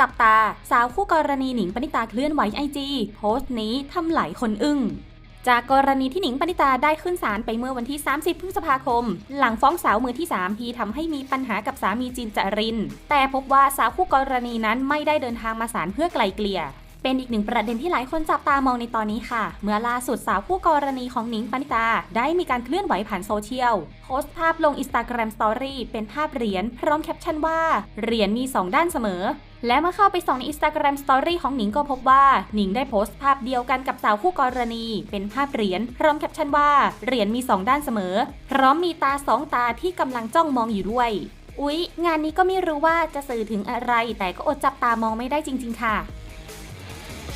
จับตา สาวคู่กรณีหนิงปณิตาเคลื่อนไหวไอจีโพสต์นี้ทำหลายคนอึ้งจากกรณีที่หนิงปณิตาได้ขึ้นศาลไปเมื่อวันที่ 30 พฤษภาคม หลังฟ้องสาวมือที่ 3 ที่ทำให้มีปัญหากับสามีจินจริน แต่พบว่าสาวคู่กรณีนั้นไม่ได้เดินทางมาศาลเพื่อไกลเกลี่ย เป็นอีกหนึ่งประเด็นที่หลายคนจับตามองในตอนนี้ค่ะ เมื่อล่าสุดสาวคู่กรณีของหนิงปณิตา ได้มีการเคลื่อนไหวผ่านโซเชียล โพสต์ภาพลง Instagram Story เป็นภาพเหรียญพร้อมแคปชั่นว่า เหรียญมี 2 ด้านเสมอ และเมื่อเข้าไปส่องใน Instagram Story ของหนิงก็พบว่า หนิงได้โพสต์ภาพเดียวกันกับสาวคู่กรณี เป็นภาพเหรียญพร้อมแคปชั่นว่าเหรียญมี 2 ด้านเสมอ พร้อมมีตาสองตาที่กำลังจ้องมองอยู่ด้วยอุ๊ย งานนี้ก็ไม่รู้ว่าจะสื่อถึงอะไร แต่ก็อดจับตามองไม่ได้จริง ๆ ค่ะ